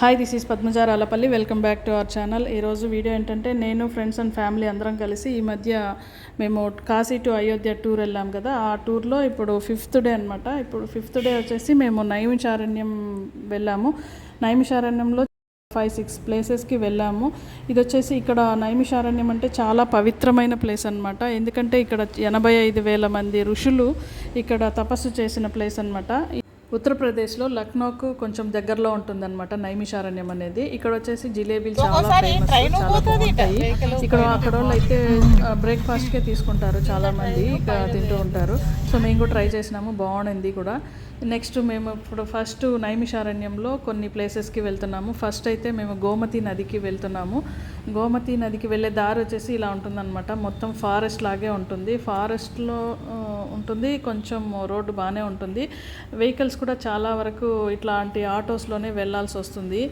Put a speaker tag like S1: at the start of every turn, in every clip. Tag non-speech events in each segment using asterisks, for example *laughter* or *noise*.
S1: Hi this is Padmaja Ralapalli welcome back to our channel ఈరోజు video ఏంటంటే నేను friends and family అందరం కలిసి ఈ మధ్య మేము కాశీ టు అయోధ్య టూర్ వెళ్ళాం కదా. ఆ టూర్లో ఇప్పుడు ఫిఫ్త్ డే అనమాట ఇప్పుడు ఫిఫ్త్ డే వచ్చేసి మేము నైమిషారణ్యం వెళ్ళాము. నైమిషారణ్యంలో ఫైవ్ సిక్స్ ప్లేసెస్కి వెళ్ళాము. ఇది వచ్చేసి ఇక్కడ నైమిషారణ్యం అంటే చాలా పవిత్రమైన ప్లేస్ అనమాట ఎందుకంటే ఇక్కడ ఎనభై ఐదు వేల మంది ఋషులు ఇక్కడ తపస్సు చేసిన ప్లేస్ అన్నమాట. ఉత్తరప్రదేశ్లో లక్నోకు కొంచెం దగ్గరలో ఉంటుందన్నమాట నైమిషారణ్యం అనేది. ఇక్కడ వచ్చేసి జిలేబీలు చాలా ఫేమస్ చాలా బాగుంటాయి. ఇక్కడ అక్కడ వాళ్ళు అయితే బ్రేక్ఫాస్ట్కే తీసుకుంటారు చాలా మంది ఇక్కడ తింటూ ఉంటారు. సో మేము కూడా ట్రై చేసినాము బాగుండింది కూడా. నెక్స్ట్ మేము ఇప్పుడు ఫస్ట్ నైమిషారణ్యంలో కొన్ని ప్లేసెస్కి వెళ్తున్నాము. ఫస్ట్ అయితే మేము గోమతి నదికి వెళ్తున్నాము. గోమతి నదికి వెళ్ళే దారి వచ్చేసి ఇలా ఉంటుందన్నమాట. మొత్తం ఫారెస్ట్ లాగే ఉంటుంది. ఫారెస్ట్లో ఉంటుంది. కొంచెం రోడ్డు బాగానే ఉంటుంది. వెహికల్స్ కూడా చాలా వరకు ఇట్లాంటి ఆటోస్లోనే వెళ్ళాల్సి వస్తుంది.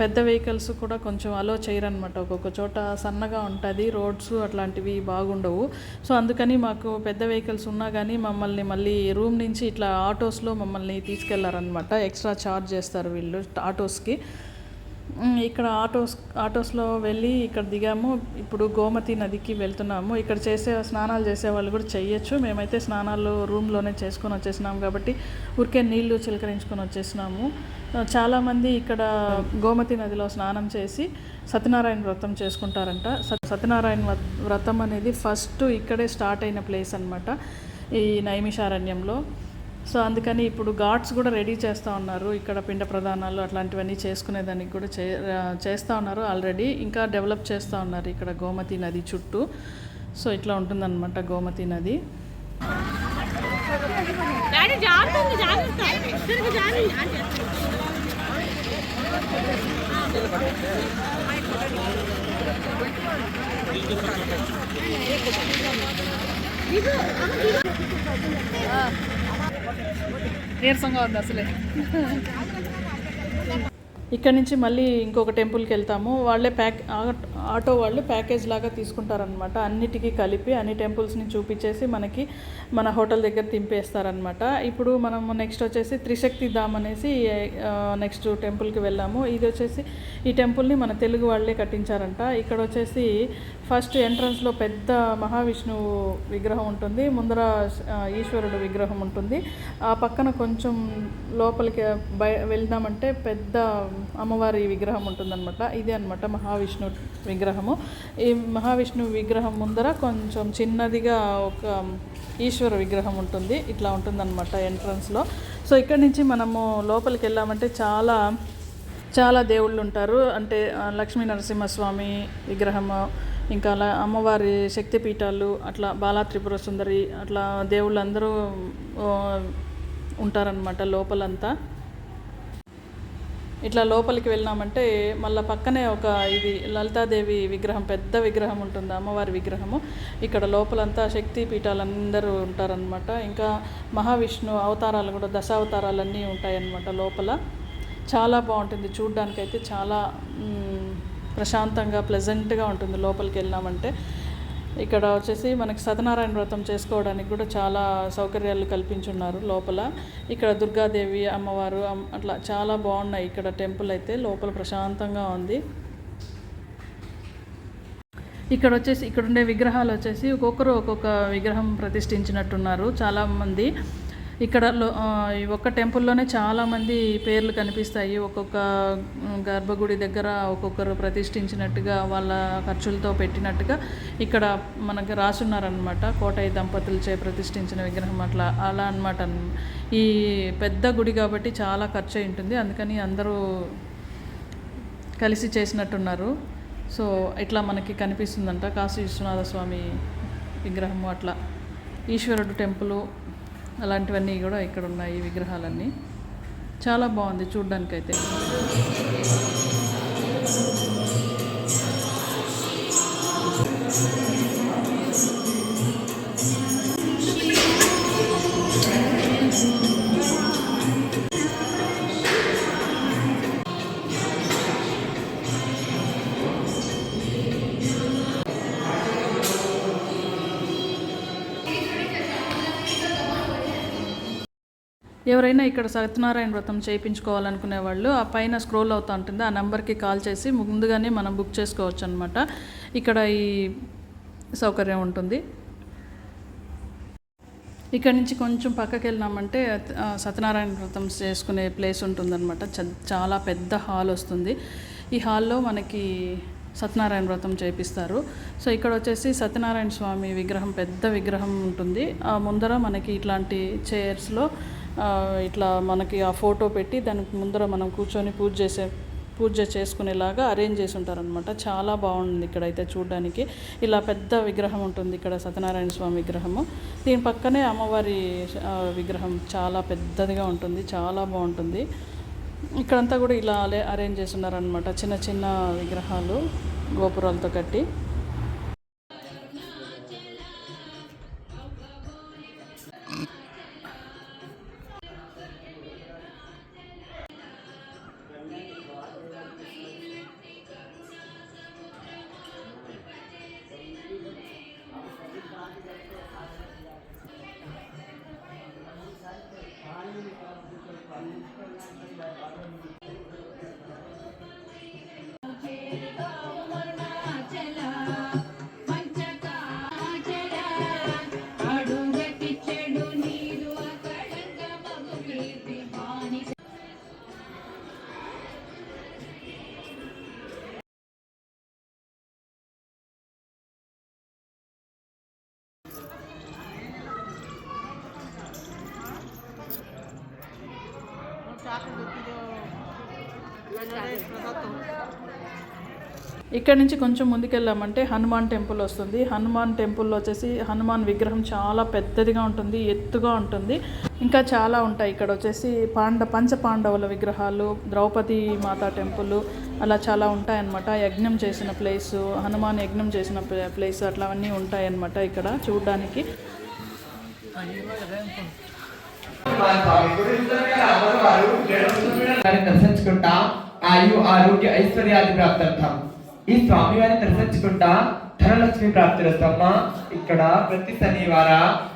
S1: పెద్ద వెహికల్స్ కూడా కొంచెం అలో చేయరనమాట ఒక్కొక్క చోట సన్నగా ఉంటుంది. రోడ్స్ అట్లాంటివి బాగుండవు. సో అందుకని మాకు పెద్ద వెహికల్స్ ఉన్నా కానీ మమ్మల్ని మళ్ళీ రూమ్ నుంచి ఇట్లా ఆటోస్లో మమ్మల్ని తీసుకెళ్ళారనమాట ఎక్స్ట్రా ఛార్జ్ చేస్తారు వీళ్ళు ఆటోస్కి. ఇక్కడ ఆటోస్ ఆటోస్లో వెళ్ళి ఇక్కడ దిగాము. ఇప్పుడు గోమతి నదికి వెళ్తున్నాము. ఇక్కడ చేసే స్నానాలు చేసే వాళ్ళు కూడా చెయ్యొచ్చు. మేమైతే స్నానాలు రూమ్లోనే చేసుకొని వచ్చేసినాము కాబట్టి ఊరికే నీళ్ళు చిలకరించుకొని వచ్చేసినాము. చాలామంది ఇక్కడ గోమతి నదిలో స్నానం చేసి సత్యనారాయణ వ్రతం చేసుకుంటారంట. సత్- సత్యనారాయణ వ్రత- వ్రతం అనేది ఫస్ట్ ఇక్కడే స్టార్ట్ అయిన ప్లేస్ అనమాట ఈ నైమిషారణ్యంలో. సో అందుకని ఇప్పుడు ఘాట్స్ కూడా రెడీ చేస్తూ ఉన్నారు. ఇక్కడ పిండ ప్రధానాలు అట్లాంటివన్నీ చేసుకునేదానికి కూడా చే చేస్తూ ఉన్నారు ఆల్రెడీ. ఇంకా డెవలప్ చేస్తూ ఉన్నారు ఇక్కడ గోమతి నది చుట్టూ. సో ఇట్లా ఉంటుందన్నమాట గోమతి నది. నీరసంగా ఉంది అసలే. ఇక్కడ నుంచి మళ్ళీ ఇంకొక టెంపుల్కి వెళ్తాము. వాళ్ళే ప్యాక్ ఆటో వాళ్ళు ప్యాకేజ్ లాగా తీసుకుంటారనమాట అన్నిటికీ కలిపి అన్ని టెంపుల్స్ని చూపించేసి మనకి మన హోటల్ దగ్గర తింపేస్తారనమాట ఇప్పుడు మనము నెక్స్ట్ వచ్చేసి త్రిశక్తి ధామ్ అనేసి నెక్స్ట్ టెంపుల్కి వెళ్ళాము. ఇది వచ్చేసి ఈ టెంపుల్ని మన తెలుగు వాళ్ళే కట్టించారంట. ఇక్కడ వచ్చేసి ఫస్ట్ ఎంట్రన్స్లో పెద్ద మహావిష్ణువు విగ్రహం ఉంటుంది. ముందర ఈశ్వరుడు విగ్రహం ఉంటుంది. ఆ పక్కన కొంచెం లోపలికి బయ వెళ్దామంటే పెద్ద అమ్మవారి విగ్రహం ఉంటుందన్నమాట. ఇదే అనమాట మహావిష్ణు విగ్రహము. ఈ మహావిష్ణు విగ్రహం ముందర కొంచెం చిన్నదిగా ఒక ఈశ్వర విగ్రహం ఉంటుంది. ఇట్లా ఉంటుందన్నమాట ఎంట్రన్స్లో సో ఇక్కడ నుంచి మనము లోపలికి వెళ్ళామంటే చాలా చాలా దేవుళ్ళు ఉంటారు. అంటే లక్ష్మీ నరసింహస్వామి విగ్రహము ఇంకా అలా అమ్మవారి శక్తిపీఠాలు అట్లా బాలా త్రిపుర సుందరి అట్లా దేవుళ్ళందరూ ఉంటారనమాట లోపలంతా. ఇట్లా లోపలికి వెళ్ళినామంటే మళ్ళీ పక్కనే ఒక ఇది లలితాదేవి విగ్రహం పెద్ద విగ్రహం ఉంటుంది అమ్మవారి విగ్రహము. ఇక్కడ లోపలంతా శక్తి పీఠాలందరూ ఉంటారనమాట ఇంకా మహావిష్ణు అవతారాలు కూడా దశావతారాలన్నీ ఉంటాయన్నమాట లోపల. చాలా బాగుంటుంది. చూడ్డానికైతే చాలా ప్రశాంతంగా ప్లెజెంట్గా ఉంటుంది లోపలికి వెళ్ళినామంటే. ఇక్కడ వచ్చేసి మనకి సత్యనారాయణ వ్రతం చేసుకోవడానికి కూడా చాలా సౌకర్యాలు కల్పించున్నారు లోపల. ఇక్కడ దుర్గాదేవి అమ్మవారు అట్లా చాలా బాగున్నాయి. ఇక్కడ టెంపుల్ అయితే లోపల ప్రశాంతంగా ఉంది. ఇక్కడ వచ్చేసి ఇక్కడ ఉండే విగ్రహాలు వచ్చేసి ఒక్కొక్కరు ఒక్కొక్క విగ్రహం ప్రతిష్ఠించినట్టున్నారు. చాలామంది ఇక్కడ లో- ఈ ఒక్క టెంపుల్లోనే చాలామంది పేర్లు కనిపిస్తాయి. ఒక్కొక్క గర్భగుడి దగ్గర ఒక్కొక్కరు ప్రతిష్ఠించినట్టుగా వాళ్ళ ఖర్చులతో పెట్టినట్టుగా ఇక్కడ మనకి రాసున్నారనమాట కోటయ్య దంపతులచే ప్రతిష్ఠించిన విగ్రహం అట్లా అలా అనమాట ఈ పెద్ద గుడి కాబట్టి చాలా ఖర్చు అయి ఉంటుంది. అందుకని అందరూ కలిసి చేసినట్టున్నారు. సో ఇట్లా మనకి కనిపిస్తుందంట కాశీ విశ్వనాథ స్వామి విగ్రహము అట్లా. ఈశ్వరుడు టెంపుల్ అలాంటివన్నీ కూడా ఇక్కడ ఉన్నాయి విగ్రహాలన్నీ. చాలా బాగుంది చూడ్డానికైతే. ఎవరైనా ఇక్కడ సత్యనారాయణ వ్రతం చేయించుకోవాలనుకునే వాళ్ళు ఆ పైన స్క్రోల్ అవుతూ ఉంటుంది. ఆ నెంబర్కి కాల్ చేసి ముందుగానే మనం బుక్ చేసుకోవచ్చు అనమాట ఇక్కడ ఈ సౌకర్యం ఉంటుంది. ఇక్కడ నుంచి కొంచెం పక్కకి వెళ్ళినామంటే సత్యనారాయణ వ్రతం చేసుకునే ప్లేస్ ఉంటుందన్నమాట. చ- చాలా పెద్ద హాల్ వస్తుంది. ఈ హాల్లో మనకి సత్యనారాయణ వ్రతం చేపిస్తారు. సో ఇక్కడ వచ్చేసి సత్యనారాయణ స్వామి విగ్రహం పెద్ద విగ్రహం ఉంటుంది. ఆ ముందర మనకి ఇట్లాంటి చైర్స్లో ఇట్లా మనకి ఆ ఫోటో పెట్టి దానికి ముందర మనం కూర్చొని పూజ చేసే పూజ చేసుకునేలాగా అరేంజ్ చేసి ఉంటారనమాట చాలా బాగుంది ఇక్కడైతే చూడడానికి. ఇలా పెద్ద విగ్రహం ఉంటుంది ఇక్కడ సత్యనారాయణ స్వామి విగ్రహము. దీని పక్కనే అమ్మవారి విగ్రహం చాలా పెద్దదిగా ఉంటుంది. చాలా బాగుంటుంది. ఇక్కడంతా కూడా ఇలా అరేంజ్ చేసి ఉన్నారనమాట చిన్న చిన్న విగ్రహాలు గోపురాలతో కట్టి. ఇక్కడ నుంచి కొంచెం ముందుకెళ్ళామంటే హనుమాన్ టెంపుల్ వస్తుంది. హనుమాన్ టెంపుల్లో వచ్చేసి హనుమాన్ విగ్రహం చాలా పెద్దదిగా ఉంటుంది ఎత్తుగా ఉంటుంది. ఇంకా చాలా ఉంటాయి. ఇక్కడ వచ్చేసి పాండ పంచ పాండవుల విగ్రహాలు ద్రౌపది మాత టెంపుల్ అలా చాలా ఉంటాయన్నమాట. యజ్ఞం చేసిన ప్లేసు హనుమాన్ యజ్ఞం చేసిన ప్లే- ప్లేస్ అట్లా అన్నీ ఉంటాయన్నమాట ఇక్కడ చూడడానికి.
S2: దర్శించుకుంటా ఆయు ఆరోగ్య ఐశ్వర్యాది ప్రాప్తార్థం. ఈ స్వామివారిని దర్శించుకుంటా ధనలక్ష్మి ప్రాప్తిరస్తమ్మ ఇక్కడ ప్రతి శనివార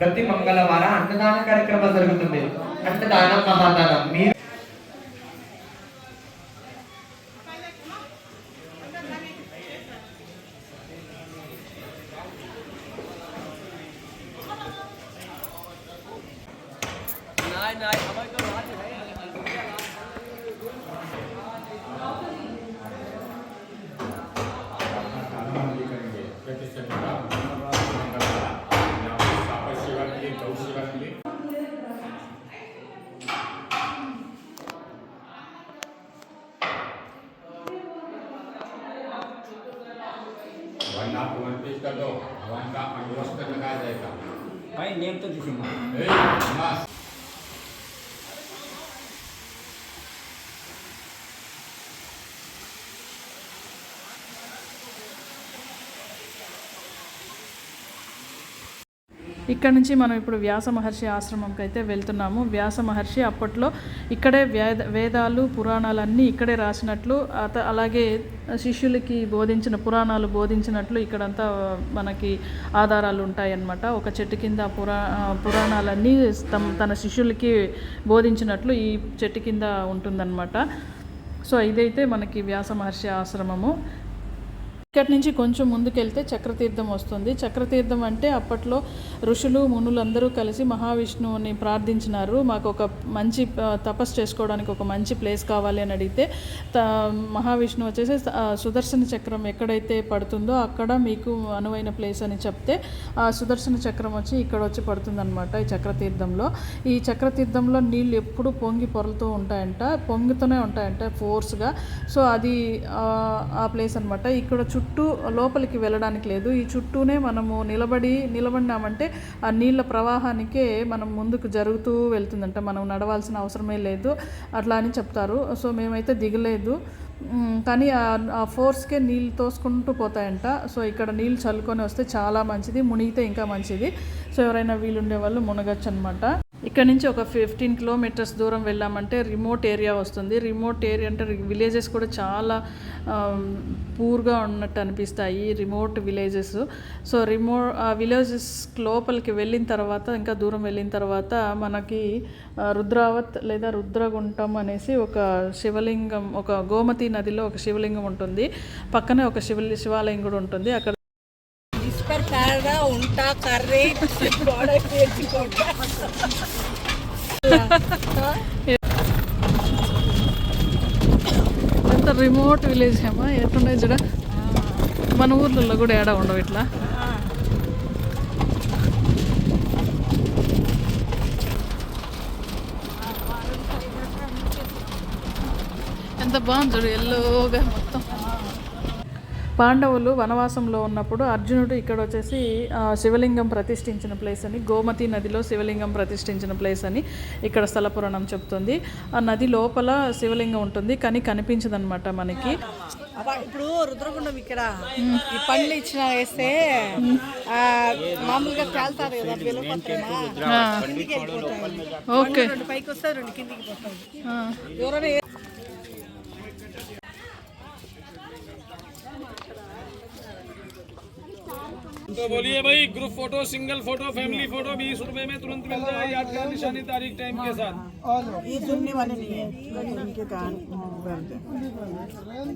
S2: ప్రతి మంగళవార అన్నదాన కార్యక్రమం జరుగుతుంది. అన్నదానం మహాదానం. మీరు
S3: वरना वन पीस कर दो वन का अंडोस्ट लगा जाएगा
S4: भाई नेम तो दिखेगा
S1: ఇక్కడ నుంచి మనం ఇప్పుడు వ్యాస మహర్షి ఆశ్రమంకి అయితే వెళ్తున్నాము. వ్యాస మహర్షి అప్పట్లో ఇక్కడే వేద వేదాలు పురాణాలన్నీ ఇక్కడే రాసినట్లు అత అలాగే శిష్యులకి బోధించిన పురాణాలు బోధించినట్లు ఇక్కడంతా మనకి ఆధారాలు ఉంటాయన్నమాట. ఒక చెట్టు కింద పురా పురాణాలన్నీ తమ తన శిష్యులకి బోధించినట్లు ఈ చెట్టు కింద ఉంటుందన్నమాట. సో ఇదైతే మనకి వ్యాస మహర్షి ఆశ్రమము. ఇక్కడి నుంచి కొంచెం ముందుకెళ్తే చక్రతీర్థం వస్తుంది. చక్రతీర్థం అంటే అప్పట్లో ఋషులు మునులందరూ కలిసి మహావిష్ణువుని ప్రార్థించినారు. మాకు ఒక మంచి తపస్సు చేసుకోవడానికి ఒక మంచి ప్లేస్ కావాలి అని అడిగితే త మహావిష్ణువు వచ్చేసి సుదర్శన చక్రం ఎక్కడైతే పడుతుందో అక్కడ మీకు అనువైన ప్లేస్ అని చెప్తే ఆ సుదర్శన చక్రం వచ్చి ఇక్కడ వచ్చి పడుతుందన్నమాట ఈ చక్రతీర్థంలో. ఈ చక్రతీర్థంలో నీళ్ళు ఎప్పుడు పొంగి పొరలుతూ ఉంటాయంట పొంగుతూనే ఉంటాయంట ఫోర్స్గా సో అది ఆ, ఆ ప్లేస్ అనమాట ఇక్కడ చుట్టూ చుట్టూ లోపలికి వెళ్ళడానికి లేదు. ఈ చుట్టూనే మనము నిలబడి నిలబడినామంటే ఆ నీళ్ళ ప్రవాహానికే మనం ముందుకు జరుగుతూ వెళ్తుందంట. మనం నడవాల్సిన అవసరమే లేదు. అట్లా అని చెప్తారు. సో మేమైతే దిగలేదు. కానీ ఆ- ఆ ఫోర్స్కే నీళ్ళు తోసుకుంటూ పోతాయంట. సో ఇక్కడ నీళ్ళు చల్లుకొని వస్తే చాలా మంచిది. మునిగితే ఇంకా మంచిది. సో ఎవరైనా వీలుండే వాళ్ళు మునగచ్చు అనమాట ఇక్కడ నుంచి ఒక ఫిఫ్టీన్ కిలోమీటర్స్ దూరం వెళ్ళామంటే రిమోట్ ఏరియా వస్తుంది. రిమోట్ ఏరియా అంటే విలేజెస్ కూడా చాలా um, పూర్గా ఉన్నట్టు అనిపిస్తాయి remote villages so remote villages లోపలికి వెళ్ళిన తర్వాత ఇంకా దూరం వెళ్ళిన తర్వాత మనకి రుద్రావత్ లేదా రుద్రగుంటం అనేసి ఒక శివలింగం ఒక గోమతి నదిలో ఒక శివలింగం ఉంటుంది. పక్కనే ఒక శివ శివాలయం కూడా ఉంటుంది. అక్కడ
S5: కట్ట కర్రీ
S1: ఎంత రిమోట్ విలేజ్ ఏమా ఎట్లుండే చూడ? మన ఊర్లలో కూడా ఏడా ఉండవు ఇట్లా. ఎంత బాగుంది చూడు ఎల్లోగా పాండవులు వనవాసంలో ఉన్నప్పుడు అర్జునుడు ఇక్కడ వచ్చేసి శివలింగం ప్రతిష్ఠించిన ప్లేస్ అని గోమతి నదిలో శివలింగం ప్రతిష్ఠించిన ప్లేస్ అని ఇక్కడ స్థల పురాణం చెప్తుంది. ఆ నది లోపల శివలింగం ఉంటుంది కానీ కనిపించదన్నమాట మనకి.
S5: ఇప్పుడు రుద్రగుండం ఇక్కడ ఈ పండ్లు ఇచ్చిన వేస్తే మామూలుగా తేల్తారు కదా
S1: ఓకే.
S5: పైకి వస్తాయి రెండు కిందికి పోతాయి.
S1: ఆ.
S5: ఎవరైనా
S6: तो बोलिए भाई group photo single photo family photo बीस रुपए में तुरंत मिल जाएगा यादगार निशानी तारीख टाइम के साथ
S5: ये सुनने वाले नहीं है इनके कान बंद है।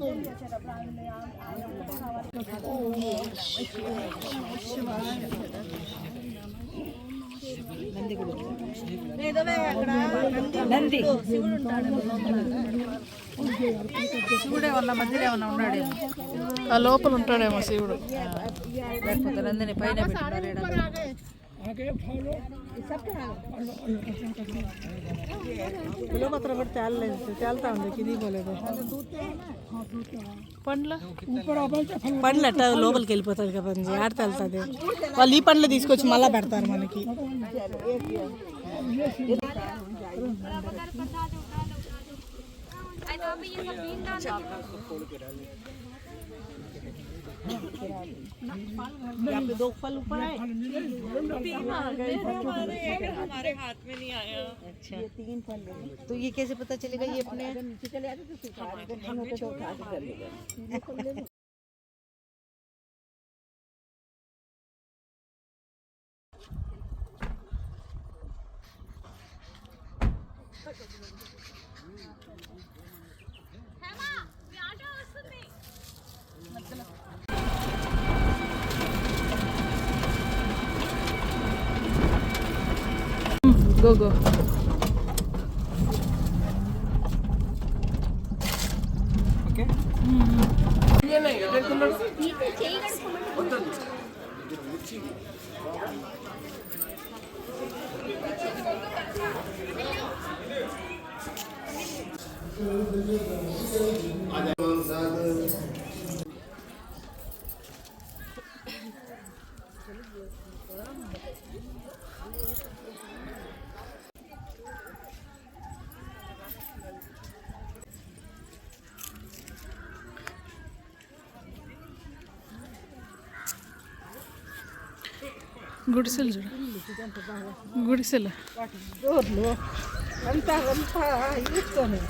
S5: నంది శివుడే వాళ్ళ మధ్యలో ఏమన్నా ఉన్నాడేమో
S1: ఆ లోపల ఉంటాడేమో శివుడు
S5: లేకపోతే నందిని పైన పెట్టినారు బిలోపత్రం కూడా తేలలేదు తేలుతా ఉంది కింది పోలేదు
S1: పండ్ల
S5: పండ్లు అట్ట లోపలికి వెళ్ళిపోతుంది కదా ఆడ తేలుతుంది వాళ్ళు ఈ పండ్లు తీసుకొచ్చి మళ్ళీ పెడతారు మనకి यहाँ पे दो फल ऊपर है हमारे हाथ में नहीं आया अच्छा ये तीन फल तो ये कैसे पता चलेगा ये अपने? चले आते तो हमें तो उठा के कर Go,
S1: go. Okay? Mm -hmm. గుడిసెలు
S5: డోర్లు అంతా అంతా ఇరుక్కొని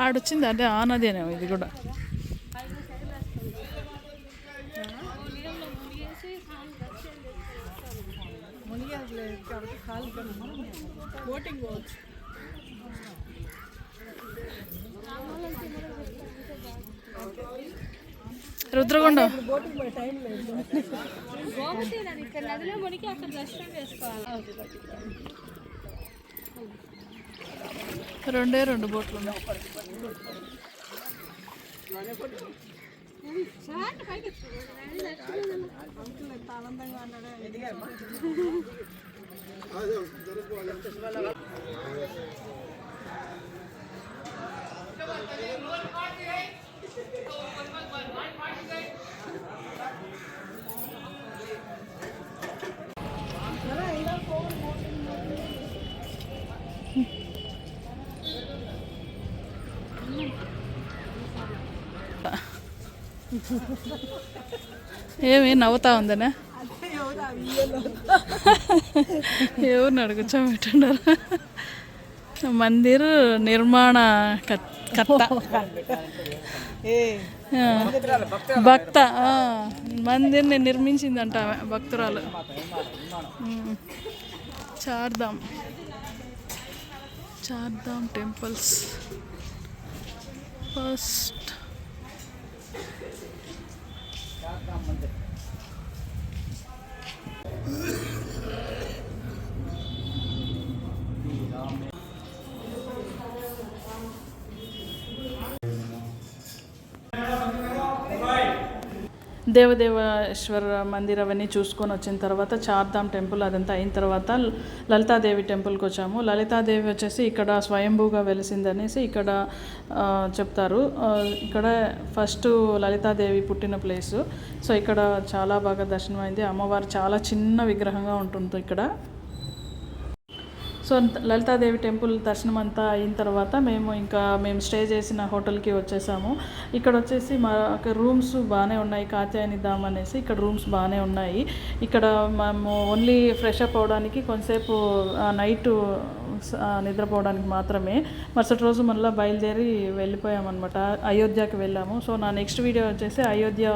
S1: ఆడొచ్చింది అదే ఆ ఇది కూడా
S5: బోటింగ్ పోవచ్చు
S1: రుద్రగుండం
S5: బోటింగ్ పోయే టైం లేదు
S7: ఇక్కడ నదిలో మునిగి అక్కడ దర్శనం చేసుకోవాలి
S1: రెండే రెండు బోట్లు ఉన్నాయి. ఏమి నవ్వుతా ఉందనే? ఎవరిని అడుగు? కూర్చోబెట్టున్నారు మందిర్ నిర్మాణ కర్త. భక్త మందిర్ని నిర్మించిందంట ఆమె, భక్తురాలు. ఉమ్. Chardham. Chardham temples. First *laughs* Amen. దేవదేవేశ్వర మందిర్ అవన్నీ చూసుకొని వచ్చిన తర్వాత చార్ధామ్ టెంపుల్ అదంతా అయిన తర్వాత లలితాదేవి టెంపుల్కి వచ్చాము. లలితాదేవి వచ్చేసి ఇక్కడ స్వయంభూగా వెలిసిందనేసి ఇక్కడ చెప్తారు. ఇక్కడ ఫస్ట్ లలితాదేవి పుట్టిన ప్లేసు. సో ఇక్కడ చాలా బాగా దర్శనమైంది. అమ్మవారు చాలా చిన్న విగ్రహంగా ఉంటుంది ఇక్కడ. సో లలితాదేవి టెంపుల్ దర్శనం అంతా అయిన తర్వాత మేము ఇంకా మేము స్టే చేసిన హోటల్కి వచ్చేసాము. ఇక్కడ వచ్చేసి మా రూమ్స్ బాగానే ఉన్నాయి కాత్యాయని ధామ్ అనేసి ఇక్కడ రూమ్స్ బాగానే ఉన్నాయి. ఇక్కడ మేము ఓన్లీ ఫ్రెష్ అప్ అవడానికి కొంతసేపు నైట్ నిద్రపోవడానికి మాత్రమే. మరుసటి రోజు మళ్ళీ బయలుదేరి వెళ్ళిపోయామన్నమాట. అయోధ్యకి వెళ్ళాము. సో నా నెక్స్ట్ వీడియో వచ్చేసి అయోధ్య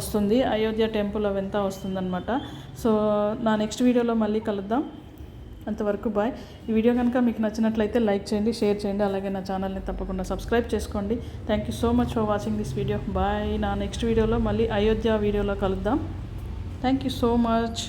S1: వస్తుంది. అయోధ్య టెంపుల్ అవంతా వస్తుందన్నమాట. సో నా నెక్స్ట్ వీడియోలో మళ్ళీ కలుద్దాం. అంతవరకు బాయ్. ఈ వీడియో కనుక మీకు నచ్చినట్లయితే లైక్ చేయండి షేర్ చేయండి అలాగే నా ఛానల్ని తప్పకుండా సబ్స్క్రైబ్ చేసుకోండి. Thank you so much for watching this video bye నా నెక్స్ట్ వీడియోలో మళ్ళీ అయోధ్య వీడియోలో కలుద్దాం. Thank you so much